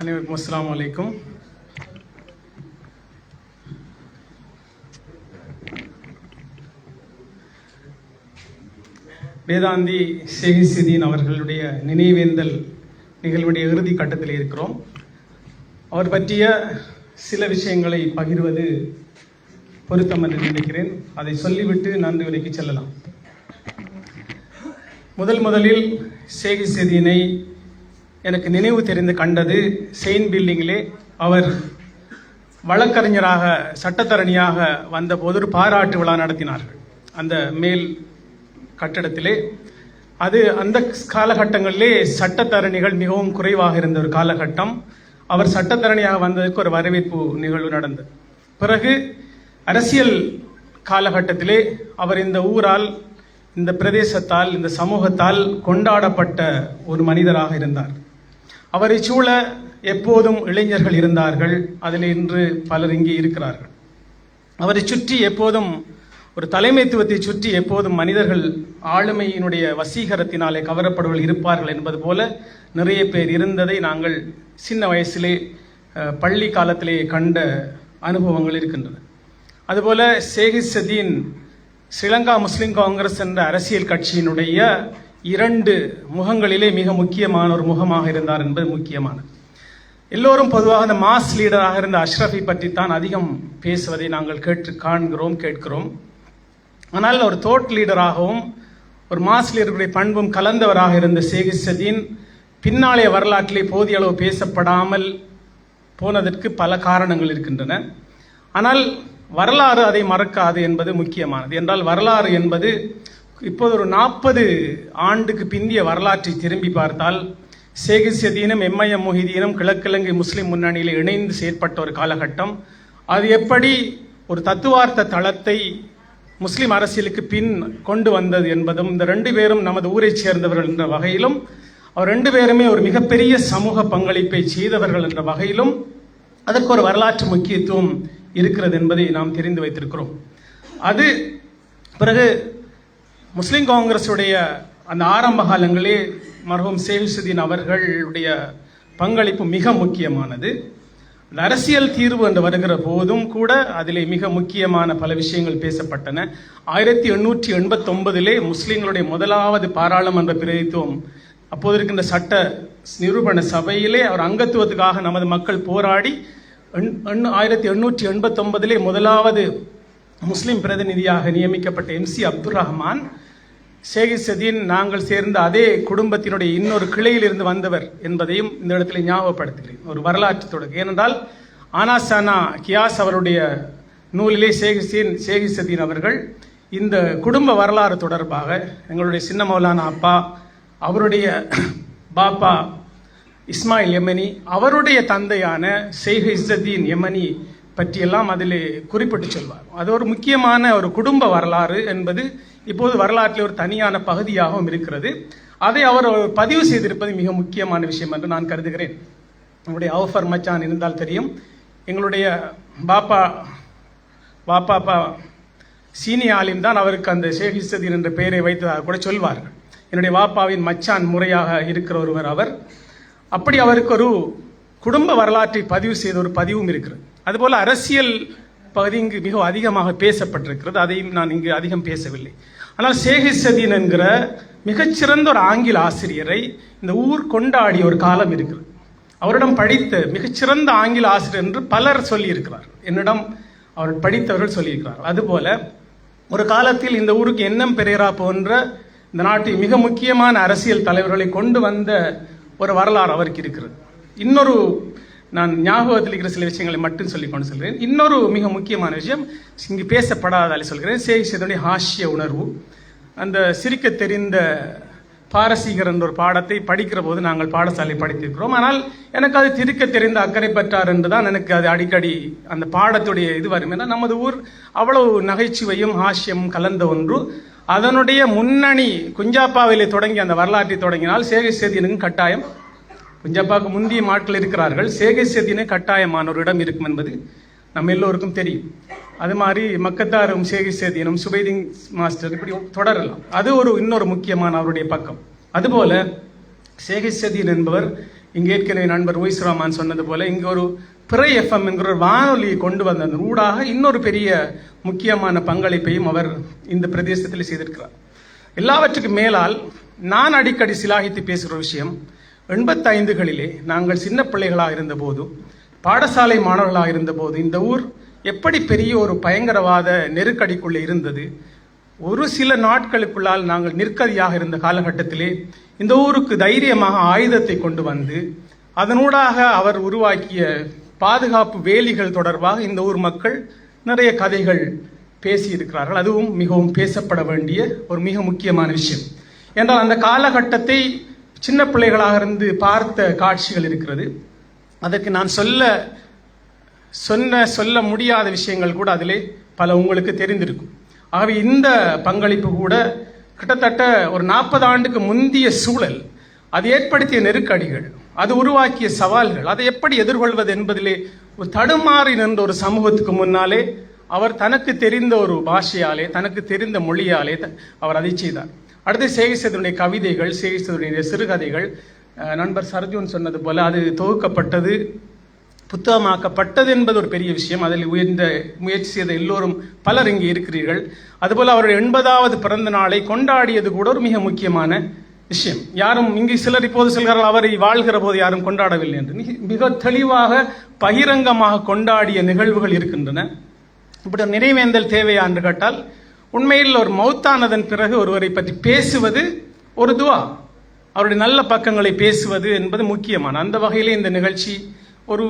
அனைவருக்கும் அஸ்லாம் வலைக்கும் வேதாந்தி சேகிசிதீன் அவர்களுடைய நினைவேந்தல் நிகழ்வுடைய இறுதி கட்டத்தில் இருக்கிறோம். அவர் பற்றிய சில விஷயங்களை பகிர்வது பொருத்தம் என்று நினைக்கிறேன். அதை சொல்லிவிட்டு நன்றி உரைக்கு செல்லலாம். முதல் முதலில் சேகிசிதீனை எனக்கு நினைவு தெரிந்து கண்டது செயின் பில்டிங்கிலே அவர் வழக்கறிஞராக சட்டத்தரணியாக வந்தபோது ஒரு பாராட்டு விழா நடத்தினார்கள். அந்த மேல் கட்டடத்திலே. அது அந்த காலகட்டங்களிலே சட்டத்தரணிகள் மிகவும் குறைவாக இருந்த ஒரு காலகட்டம். அவர் சட்டத்தரணியாக வந்ததற்கு ஒரு வரவேற்பு நிகழ்வு நடந்தது. பிறகு அரசியல் காலகட்டத்திலே அவர் இந்த ஊரால் இந்த பிரதேசத்தால் இந்த சமூகத்தால் கொண்டாடப்பட்ட ஒரு மனிதராக இருந்தார். அவரை சூழ எப்போதும் இளைஞர்கள் இருந்தார்கள். அதில் இன்று பலர் இங்கே இருக்கிறார்கள். அவரை சுற்றி எப்போதும் ஒரு தலைமைத்துவத்தை சுற்றி எப்போதும் மனிதர்கள் ஆளுமையினுடைய வசீகரத்தினாலே கவரப்படுவர்கள் இருப்பார்கள் என்பது போல நிறைய பேர் இருந்ததை நாங்கள் சின்ன வயசிலே பள்ளி காலத்திலே கண்ட அனுபவங்கள் இருக்கின்றன. அதுபோல சேகிசதீன் ஸ்ரீலங்கா முஸ்லிம் காங்கிரஸ் என்ற அரசியல் கட்சியினுடைய இரண்டு முகங்களிலே மிக முக்கியமான ஒரு முகமாக இருந்தார் என்பது முக்கியமானது. எல்லோரும் பொதுவாக அந்த மாஸ் லீடராக இருந்த அஷ்ரஃபை தான் அதிகம் பேசுவதை நாங்கள் கேட்டு காண்கிறோம் கேட்கிறோம். ஆனால் ஒரு தோட் லீடராகவும் ஒரு மாஸ் லீடருடைய பண்பும் கலந்தவராக இருந்த சேகிசதீன் பின்னாளைய வரலாற்றிலே போதிய அளவு பேசப்படாமல் போனதற்கு பல காரணங்கள் இருக்கின்றன. ஆனால் வரலாறு அதை மறக்காது என்பது முக்கியமானது. என்றால் வரலாறு என்பது இப்போது ஒரு நாற்பது ஆண்டுக்கு பிந்திய வரலாற்றை திரும்பி பார்த்தால் சேகிசதீனும் எம்ஐஎம் மொஹிதீனும் கிழக்கிழங்கை முஸ்லிம் முன்னணியில் இணைந்து செயற்பட்ட ஒரு காலகட்டம். அது எப்படி ஒரு தத்துவார்த்த தளத்தை முஸ்லிம் அரசியலுக்கு பின் கொண்டு வந்தது என்பதும் இந்த ரெண்டு பேரும் நமது ஊரைச் சேர்ந்தவர்கள் என்ற வகையிலும் அவர் ரெண்டு பேருமே ஒரு மிகப்பெரிய சமூக பங்களிப்பை செய்தவர்கள் என்ற வகையிலும் அதற்கு ஒரு வரலாற்று முக்கியத்துவம் இருக்கிறது என்பதை நாம் தெரிந்து வைத்திருக்கிறோம். அது பிறகு முஸ்லீம் காங்கிரஸுடைய அந்த ஆரம்ப காலங்களே மர்ஹூம் சேவிசுதீன் அவர்களுடைய பங்களிப்பு மிக முக்கியமானது. அந்த அரசியல் தீர்வு என்று வருகிற போதும் கூட அதிலே மிக முக்கியமான பல விஷயங்கள் பேசப்பட்டன. ஆயிரத்தி எண்ணூற்றி எண்பத்தி ஒன்பதிலே முஸ்லிம்களுடைய முதலாவது பாராளுமன்ற பிரதித்துவம் அப்போது இருக்கின்ற சட்ட நிரூபண சபையிலே அவர் அங்கத்துவத்துக்காக நமது மக்கள் போராடி ஆயிரத்தி எண்ணூற்றி எண்பத்தி ஒன்பதிலே முதலாவது முஸ்லீம் பிரதிநிதியாக நியமிக்கப்பட்ட எம் சி அப்துல் ரஹ்மான் சேகிசதீன் நாங்கள் சேர்ந்த அதே குடும்பத்தினுடைய இன்னொரு கிளையிலிருந்து வந்தவர் என்பதையும் இந்த இடத்துல ஞாபகப்படுத்துகிறேன். ஒரு வரலாற்று தொடக்கம் ஏனென்றால் ஆனாசானா கியாஸ் அவருடைய நூலிலே சேகிசீன் சேகிசதீன் அவர்கள் இந்த குடும்ப வரலாறு தொடர்பாக எங்களுடைய சின்ன மௌலானா அப்பா அவருடைய பாப்பா இஸ்மாயில் யமனி அவருடைய தந்தையான ஷேக் இஸ்ஸதீன் யமனி பற்றியெல்லாம் அதில் குறிப்பிட்டு சொல்வார். அது ஒரு முக்கியமான ஒரு குடும்ப வரலாறு என்பது இப்போது வரலாற்றில் ஒரு தனியான பகுதியாகவும் இருக்கிறது. அதை அவர் பதிவு செய்திருப்பது மிக முக்கியமான விஷயம் என்று நான் கருதுகிறேன். நம்முடைய அவுஃபர் மச்சான் இருந்தால் தெரியும். எங்களுடைய பாப்பா பாப்பா சீனி ஆலிம் தான் அவருக்கு அந்த ஷேக் என்ற பெயரை வைத்ததாக கூட சொல்வார்கள் என்னுடைய வாப்பாவின் மச்சான் முறையாக இருக்கிற ஒருவர் அவர். அப்படி அவருக்கு ஒரு குடும்ப வரலாற்றை பதிவு செய்த ஒரு பதிவும் இருக்கிறது. அதுபோல் அரசியல் பகுதி இங்கு மிக அதிகமாக பேசப்பட்டிருக்கிறது. அதையும் நான் இங்கு அதிகம் பேசவில்லை. ஆனால் சேகிசதீன் என்கிற மிகச்சிறந்த ஒரு ஆங்கில ஆசிரியரை இந்த ஊர் கொண்டாடிய ஒரு காலம் இருக்கிறது அவரிடம் படித்த மிகச்சிறந்த ஆங்கில ஆசிரியர் என்று பலர் சொல்லியிருக்கிறார் என்னிடம் அவர் படித்தவர்கள் சொல்லியிருக்கிறார் அதுபோல ஒரு காலத்தில் இந்த ஊருக்கு எண்ணம் பெரேரா போன்ற இந்த நாட்டில் மிக முக்கியமான அரசியல் தலைவர்களை கொண்டு வந்த ஒரு வரலாறு அவருக்கு இருக்கிறது. இன்னொரு நான் ஞாபகத்தில் இருக்கிற சில விஷயங்களை மட்டும் சொல்லி கொண்டு சொல்கிறேன். இன்னொரு மிக முக்கியமான விஷயம் இங்கு பேசப்படாதாலே சொல்கிறேன். சேகிசதுடைய ஹாஸ்ய உணர்வு. அந்த சிரிக்க தெரிந்த பாரசீகர் என்ற ஒரு பாடத்தை படிக்கிற போது நாங்கள் பாடசாலை படித்திருக்கிறோம். ஆனால் எனக்கு அது திருக்க தெரிந்த அக்கறை பெற்றார் என்று தான் எனக்கு அது அடிக்கடி அந்த பாடத்துடைய இது வரும். ஏன்னா நமது ஊர் அவ்வளவு நகைச்சுவையும் ஹாஸ்யம் கலந்த ஒன்று. அதனுடைய முன்னணி குஞ்சாப்பாவிலே தொடங்கி அந்த வரலாற்றை தொடங்கினால் சேகை சேதியனுக்கும் கட்டாயம் குஞ்சப்பாவுக்கு முந்திய ஆட்கள் இருக்கிறார்கள். சேகை சேதியனே கட்டாயமான ஒரு இடம் இருக்கும் என்பது நம்ம எல்லோருக்கும் தெரியும். அது மாதிரி மக்கத்தாரும் சேகை சேதியனும் சுபைதிங் மாஸ்டர் இப்படி தொடரலாம். அது ஒரு இன்னொரு முக்கியமான அவருடைய பக்கம். அதுபோல சேகை சேதியன் என்பவர் இங்கே ஏற்கனவே நண்பர் ஒய்ஸ் ராமான் சொன்னது போல இங்கே ஒரு பிறை எஃப்எம் என்கிற ஒரு வானொலியை கொண்டு வந்த ஊடாக இன்னொரு பெரிய முக்கியமான பங்களிப்பையும் அவர் இந்த பிரதேசத்தில் செய்திருக்கிறார். எல்லாவற்றுக்கும் மேலால் நான் அடிக்கடி சிலாகித்து பேசுகிற விஷயம் எண்பத்தைந்துகளிலே நாங்கள் சின்ன பிள்ளைகளாக இருந்தபோது பாடசாலை மாணவர்களாக இருந்தபோது இந்த ஊர் எப்படி பெரிய ஒரு பயங்கரவாத நெருக்கடிக்குள்ளே இருந்தது ஒரு சில நாட்களுக்குள்ளால் நாங்கள் நிற்கதியாக இருந்த காலகட்டத்திலே இந்த ஊருக்கு தைரியமாக ஆயுதத்தை கொண்டு வந்து அதனூடாக அவர் உருவாக்கிய பாதுகாப்பு வேலிகள் தொடர்பாக இந்த ஊர் மக்கள் நிறைய கதைகள் பேசியிருக்கிறார்கள். அதுவும் மிகவும் பேசப்பட வேண்டிய ஒரு மிக முக்கியமான விஷயம். என்றால் அந்த காலகட்டத்தை சின்ன பிள்ளைகளாக இருந்து பார்த்த காட்சிகள் இருக்கிறது. அதற்கு நான் சொல்ல சொன்ன சொல்ல முடியாத விஷயங்கள் கூட அதிலே பல உங்களுக்கு தெரிந்திருக்கும். ஆகவே இந்த பங்களிப்பு கூட கிட்டத்தட்ட ஒரு நாற்பது ஆண்டுக்கு முந்திய சூழல். அது ஏற்படுத்திய நெருக்கடிகள் அது உருவாக்கிய சவால்கள் அதை எப்படி எதிர்கொள்வது என்பதிலே ஒரு தடுமாறி நின்ற ஒரு சமூகத்துக்கு முன்னாலே அவர் தனக்கு தெரிந்த ஒரு பாஷையாலே தனக்கு தெரிந்த மொழியாலே த- அவர் அதை செய்தார். அடுத்து சேகிசதுடைய கவிதைகள் சேகிசதுடைய சிறுகதைகள். நண்பர் சர்ஜூன் சொன்னது போல் அது தொகுக்கப்பட்டது புத்தகமாக்கப்பட்டது என்பது ஒரு பெரிய விஷயம். அதில் உயர்ந்த முயற்சி செய்த எல்லோரும் பலர் இங்கே இருக்கிறீர்கள். அதுபோல் அவருடைய எண்பதாவது பிறந்த நாளை கொண்டாடியது கூட ஒரு மிக முக்கியமான விஷயம். யாரும் இங்கு சிலர் இப்போது சொல்கிறார்கள் அவரை வாழ்கிற போது யாரும் கொண்டாடவில்லை என்று. மிக- மிக தெளிவாக பகிரங்கமாக கொண்டாடிய நிகழ்வுகள் இருக்கின்றன. இப்படி நினைவேந்தல் தேவையா என்று கேட்டால் உண்மையில் ஒரு மௌத்தானதன் பிறகு ஒருவரை பற்றி பேசுவது ஒரு துவா. அவருடைய நல்ல பக்கங்களை பேசுவது என்பது முக்கியமான. அந்த வகையிலே இந்த நிகழ்ச்சி ஒரு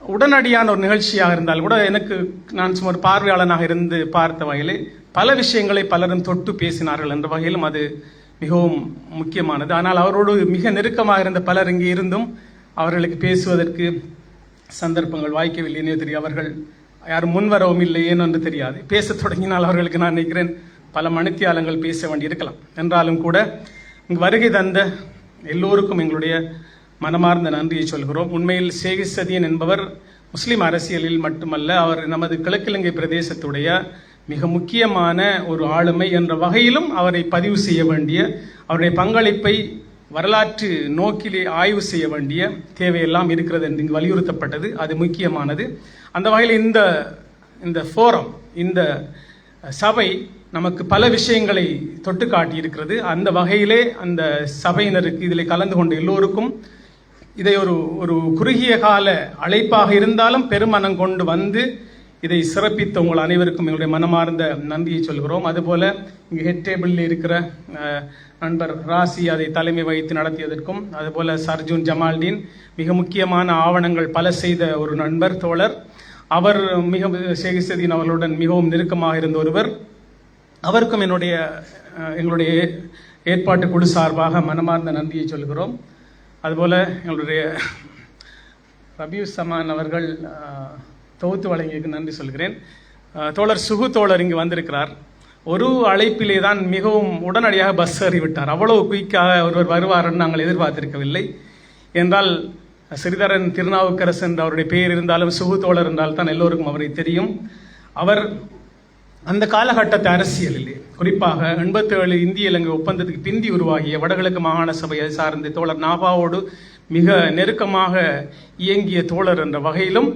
உடனடியான ஒரு நிகழ்ச்சியாக இருந்தால் கூட எனக்கு நான் சும்மா ஒரு பார்வையாளனாக இருந்து பார்த்த வகையிலே பல விஷயங்களை பலரும் தொட்டு பேசினார்கள் என்ற வகையிலும் அது மிகவும் முக்கியமானது. ஆனால் அவரோடு மிக நெருக்கமாக இருந்த பலர் இங்கே இருந்தும் அவர்களுக்கு பேசுவதற்கு சந்தர்ப்பங்கள் வாய்க்கவில்லை நேதிரி அவர்கள் யாரும் முன்வரவும் இல்லை ஏன் என்று தெரியாது. பேசத் தொடங்கினால் அவர்களுக்கு நான் நினைக்கிறேன் பல மணித்தியாலங்கள் பேச வேண்டி இருக்கலாம் என்றாலும் கூட இங்கு வருகை தந்த எல்லோருக்கும் எங்களுடைய மனமார்ந்த நன்றியை சொல்கிறோம். உண்மையில் சேகி சதியன் என்பவர் முஸ்லீம் அரசியலில் மட்டுமல்ல அவர் நமது கிழக்கிழங்கை பிரதேசத்துடைய மிக முக்கியமான ஒரு ஆளுமை என்ற வகையிலும் அவரை பதிவு செய்ய வேண்டிய அவருடைய பங்களிப்பை வரலாற்று நோக்கிலே ஆய்வு செய்ய வேண்டிய தேவையெல்லாம் இருக்கிறது என்று இங்கு வலியுறுத்தப்பட்டது. அது முக்கியமானது. அந்த வகையில் இந்த இந்த ஃபோரம் இந்த சபை நமக்கு பல விஷயங்களை தொட்டு காட்டி இருக்கிறது அந்த வகையிலே அந்த சபையினருக்கு இதில் கலந்து கொண்ட எல்லோருக்கும் இதை ஒரு ஒரு குறுகிய கால அழைப்பாக இருந்தாலும் பெருமனம் கொண்டு வந்து இதை சிறப்பித்த உங்கள் அனைவருக்கும் எங்களுடைய மனமார்ந்த நன்றியை சொல்கிறோம். அதுபோல் இங்கே ஹெட் டேபிளில் இருக்கிற நண்பர் ராசி அதை தலைமை வகித்து நடத்தியதற்கும் அதுபோல சர்ஜூன் ஜமால்டீன் மிக முக்கியமான ஆவணங்கள் பல செய்த ஒரு நண்பர் தோழர். அவர் மிக சேகிசதீன் அவர்களுடன் மிகவும் நெருக்கமாக இருந்த ஒருவர். அவருக்கும் என்னுடைய எங்களுடைய ஏற்பாட்டு குழு சார்பாக மனமார்ந்த நன்றியை சொல்கிறோம். அதுபோல எங்களுடைய ரபியூ சமான் அவர்கள் தொகுத்து வழங்கியதுக்கு நன்றி சொல்கிறேன். தோழர் சுகு தோழர் இங்கு வந்திருக்கிறார். ஒரு அழைப்பிலே தான் மிகவும் உடனடியாக பஸ் ஏறிவிட்டார். அவ்வளவு குயிக்காக ஒருவர் வருவார் என்று நாங்கள் எதிர்பார்த்திருக்கவில்லை. என்றால் சிறிதரன் திருநாவுக்கரசு என்ற அவருடைய பெயர் இருந்தாலும் சுகுத்தோழர் தோழர் என்றால் தான் எல்லோருக்கும் அவரை தெரியும். அவர் அந்த காலகட்டத்து அரசியலிலே குறிப்பாக எண்பத்தேழு இந்திய இலங்கை ஒப்பந்தத்துக்கு பிந்தி உருவாகிய வடகிழக்கு மாகாண சபையை சார்ந்த தோழர் நாபாவோடு மிக நெருக்கமாக இயங்கிய தோழர் என்ற வகையிலும்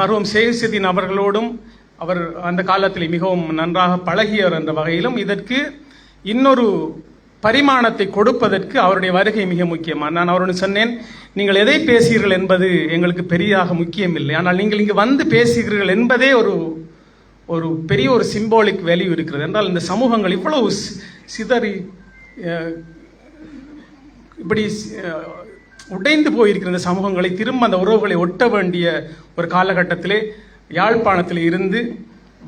மருவம் சேகசிதீன் அவர்களோடும் அவர் அந்த காலத்தில் மிகவும் நன்றாக பழகியவர் என்ற வகையிலும். இதற்கு இன்னொரு பரிமாணத்தை கொடுப்பதற்கு அவருடைய வருகை மிக முக்கியமாக நான் அவருடன் சொன்னேன் நீங்கள் எதை பேசுகிறீர்கள் என்பது எங்களுக்கு பெரிதாக முக்கியம் இல்லை ஆனால் நீங்கள் இங்கு வந்து பேசுகிறீர்கள் என்பதே ஒரு ஒரு பெரிய ஒரு சிம்பாலிக் வேல்யூ இருக்கிறது. என்றால் இந்த சமூகங்கள் இவ்வளவு சிதறி இப்படி உடைந்து போயிருக்கிற இந்த சமூகங்களை திரும்ப அந்த உறவுகளை ஒட்ட வேண்டிய ஒரு காலகட்டத்திலே யாழ்ப்பாணத்தில் இருந்து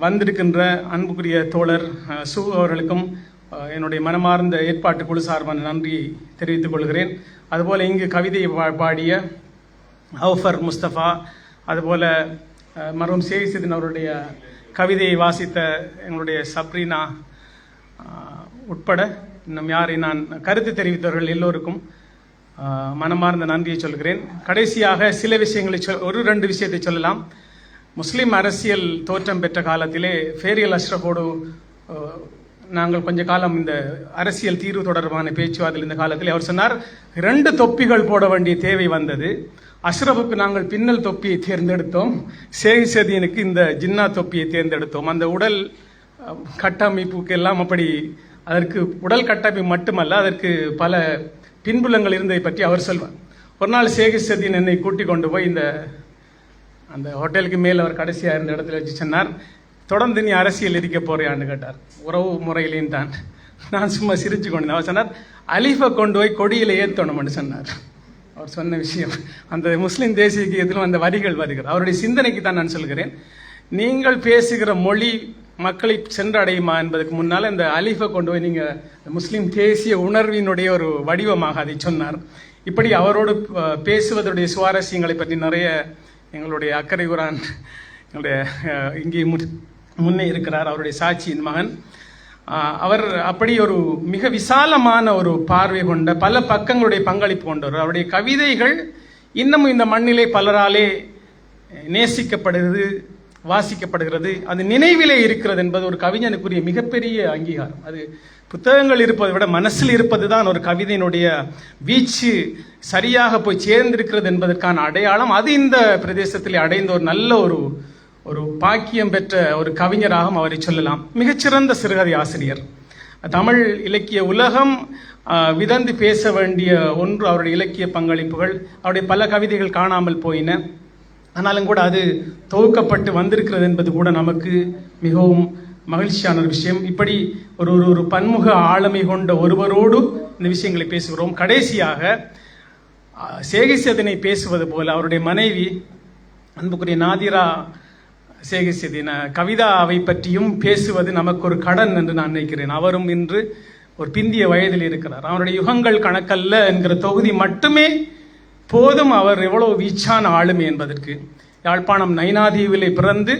வந்திருக்கின்ற அன்புக்குரிய தோழர் சு அவர்களுக்கும் என்னுடைய மனமார்ந்த ஏற்பாட்டு குழு சார்பான நன்றியை தெரிவித்துக் கொள்கிறேன். அதுபோல் இங்கு கவிதையை பா- பாடிய ஹவுஃபர் முஸ்தபா அதுபோல் மருவம் சேகிசிதன் அவருடைய கவிதையை வாசித்த எங்களுடைய சப்ரீனா உட்பட இன்னும் யாரை நான் கருத்து தெரிவித்தவர்கள் எல்லோருக்கும் மனமார்ந்த நன்றியை சொல்கிறேன். கடைசியாக சில விஷயங்களை சொல் ஒரு ரெண்டு விஷயத்தை சொல்லலாம். முஸ்லீம் அரசியல் தோற்றம் பெற்ற காலத்திலே ஃபேரியல் அஷ்ரஃபோடு நாங்கள் கொஞ்ச காலம் இந்த அரசியல் தீர்வு தொடர்பான பேச்சுவார்த்தையில் இந்த காலத்தில் அவர் சொன்னார் ரெண்டு தொப்பிகள் போட வேண்டிய தேவை வந்தது. அஷ்ரஃபுக்கு நாங்கள் பின்னல் தொப்பியை தேர்ந்தெடுத்தோம். சேகிசதியனுக்கு இந்த ஜின்னா தொப்பியை தேர்ந்தெடுத்தோம். அந்த உடல் கட்டமைப்புக்கு எல்லாம் அப்படி அதற்கு உடல் கட்டமைப்பு மட்டுமல்ல அதற்கு பல பின்புலங்கள் இருந்ததை பற்றி அவர் சொல்வார். ஒரு நாள் சேகிசதியன் என்னை கூட்டிக் கொண்டு போய் இந்த அந்த ஹோட்டலுக்கு மேல் அவர் கடைசியாக இருந்த இடத்துல வச்சு சொன்னார் தொடர்ந்து நீ அரசியல் இருக்க போறியான்னு கேட்டார். உறவு முறையிலையும் தான். நான் சும்மா சிரிச்சு கொண்டேன் அவர் சொன்னார் அலிஃபை கொண்டு போய் கொடியில் ஏற்றணும்னு சொன்னார். அவர் சொன்ன விஷயம் அந்த முஸ்லீம் தேசிய கீதத்திலும் அந்த வரிகள் வருகிறது. அவருடைய சிந்தனைக்கு தான் நான் சொல்கிறேன் நீங்கள் பேசுகிற மொழி மக்களை சென்றடையுமா என்பதற்கு முன்னால் இந்த அலிஃபை கொண்டு போய் நீங்கள் முஸ்லீம் தேசிய உணர்வினுடைய ஒரு வடிவமாக அதை சொன்னார். இப்படி அவரோடு பேசுவதுடைய சுவாரஸ்யங்களை பற்றி நிறைய எங்களுடைய அக்கறை குரான் எங்களுடைய இங்கே மு- முன்னே இருக்கிறார் அவருடைய சாட்சியின் மகன். அவர் அப்படி ஒரு மிக விசாலமான ஒரு பார்வை கொண்ட பல பக்கங்களுடைய பங்களிப்பு கொண்டவர். அவருடைய கவிதைகள் இன்னமும் இந்த மண்ணிலே பலராலே நேசிக்கப்படுகிறது. வாசிக்கப்படுகிறது. அது நினைவிலே இருக்கிறது என்பது ஒரு கவிஞனுக்குரிய மிகப்பெரிய அங்கீகாரம். அது புத்தகங்கள் இருப்பதை விட மனசில் இருப்பது தான் ஒரு கவிதையினுடைய வீச்சு. சரியாக போய் சேர்ந்திருக்கிறது என்பதற்கான அடையாளம் அது இந்த பிரதேசத்தில் அடைந்த ஒரு நல்ல ஒரு ஒரு பாக்கியம் பெற்ற ஒரு கவிஞராகவும் அவரை சொல்லலாம். மிகச்சிறந்த சிறுகதை ஆசிரியர். தமிழ் இலக்கிய உலகம் விதந்து பேச வேண்டிய ஒன்று அவருடைய இலக்கிய பங்களிப்புகள். அவருடைய பல கவிதைகள் காணாமல் போயின. ஆனாலும் கூட அது தொகுக்கப்பட்டு வந்திருக்கிறது என்பது கூட நமக்கு மிகவும் மகிழ்ச்சியான ஒரு விஷயம். இப்படி ஒரு ஒரு ஒரு பன்முக ஆளுமை கொண்ட ஒருவரோடு இந்த விஷயங்களை பேசுகிறோம். கடைசியாக சேகிசதினை பேசுவது போல அவருடைய மனைவி அன்புக்குரிய நாதிரா சேகிசேதின கவிதாவை பற்றியும் பேசுவது நமக்கு ஒரு கடன் என்று நான் நினைக்கிறேன். அவரும் இன்று ஒரு பிந்திய வயதில் இருக்கிறார். அவருடைய யுகங்கள் கணக்கல்ல என்கிற தொகுதி மட்டுமே போதும் அவர் எவ்வளவு வீச்சான ஆளுமை என்பதற்கு யாழ்ப்பாணம் நைனாதீவிலே பிறந்து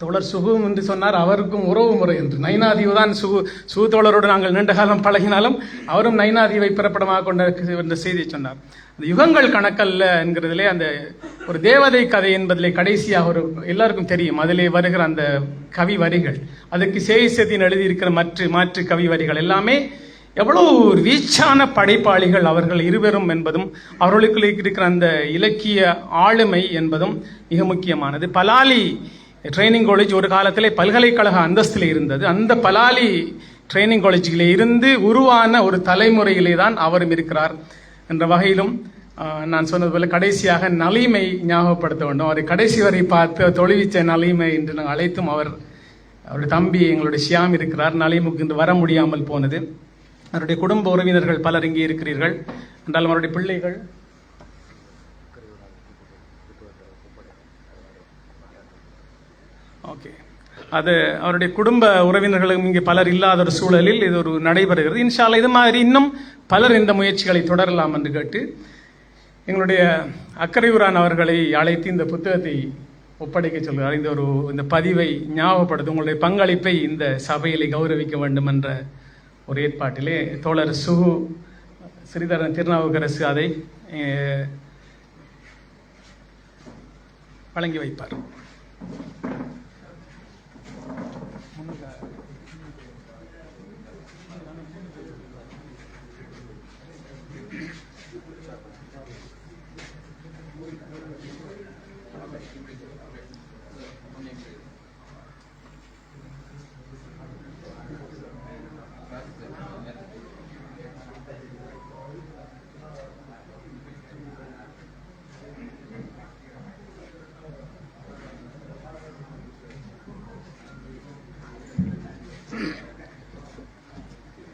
தோழர் சுகுவும் என்று சொன்னார் அவருக்கும் உறவு முறை என்று. நைனாதீவு தான் சுகு சுகு தோழரோடு நாங்கள் நீண்ட காலம் பழகினாலும் அவரும் நைனாதீவை பிறப்பிடமாக கொண்ட என்ற செய்தியை சொன்னார். அந்த யுகங்கள் கணக்கல்ல என்கிறதுலே அந்த ஒரு தேவதை கதை என்பதிலே கடைசியாக ஒரு எல்லாருக்கும் தெரியும். அதிலே வருகிற அந்த கவி வரிகள் அதுக்கு சேயிசத்தின் எழுதியிருக்கிற மற்ற மாற்று கவி வரிகள் எல்லாமே எவ்வளோ ரீச்சான படைப்பாளிகள் அவர்கள் இருவரும் என்பதும் அவர்களுக்கு இருக்கிற அந்த இலக்கிய ஆளுமை என்பதும் மிக முக்கியமானது. பலாலி ட்ரைனிங் காலேஜ் ஒரு காலத்திலே பல்கலைக்கழக அந்தஸ்தில் இருந்தது. அந்த பலாலி ட்ரைனிங் காலேஜிலே இருந்து உருவான ஒரு தலைமுறையிலே தான் அவரும் இருக்கிறார் என்ற வகையிலும் நான் சொன்னது போல கடைசியாக நலிமை ஞாபகப்படுத்த வேண்டும். அவரை கடைசி வரை பார்த்து தொழுவிச்ச நலிமை என்று நாங்கள் அழைத்தும் அவர் அவருடைய தம்பி எங்களுடைய ஷியாம் இருக்கிறார். நலிமுக்கு இன்று வர முடியாமல் போனது. அவருடைய குடும்ப உறவினர்கள் பலர் இங்கே இருக்கிறீர்கள். என்றாலும் அவருடைய பிள்ளைகள் ஓகே. அது அவருடைய குடும்ப உறவினர்களும் இங்கே பலர் இல்லாத ஒரு சூழலில் இது ஒரு நடைபெறுகிறது. இன்ஷால்லா இது மாதிரி இன்னும் பலர் இந்த முயற்சிகளை தொடரலாம் என்று கேட்டு எங்களுடைய அக்கறையூரான் அவர்களை அழைத்து இந்த புத்தகத்தை ஒப்படைக்க சொல்கிறார். இந்த ஒரு இந்த பதிவை ஞாபகப்படுத்த உங்களுடைய பங்களிப்பை இந்த சபையிலே கௌரவிக்க வேண்டும் என்ற ஒரு ஏற்பாட்டிலே தோழர் சுகு ஸ்ரீதரன் திருநாவுக்கரசு அதை வழங்கி வைப்பார்.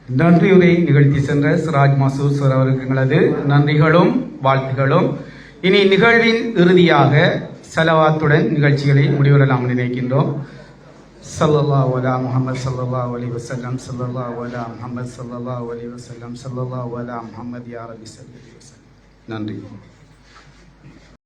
நன்றியுரை நிகழ்த்தி சென்ற சிராஜ் மசூசர் அவர்களது நன்றிகளும் வாழ்த்துகளும். இனி நிகழ்வின் இறுதியாக செலவாத்துடன் நிகழ்ச்சிகளை முடிவுறலாம் நினைக்கின்றோம். சல்லல்லா ஒலா முகமது சல்லல்லா ஒலி வஸல்லம் சல்லல்லா அலா முகமது சல்லல்லா அலைஹி வஸல்லம் சல்லல்லா அலா முகமது யா ரபி ஸல்லல்லாஹு நன்றி.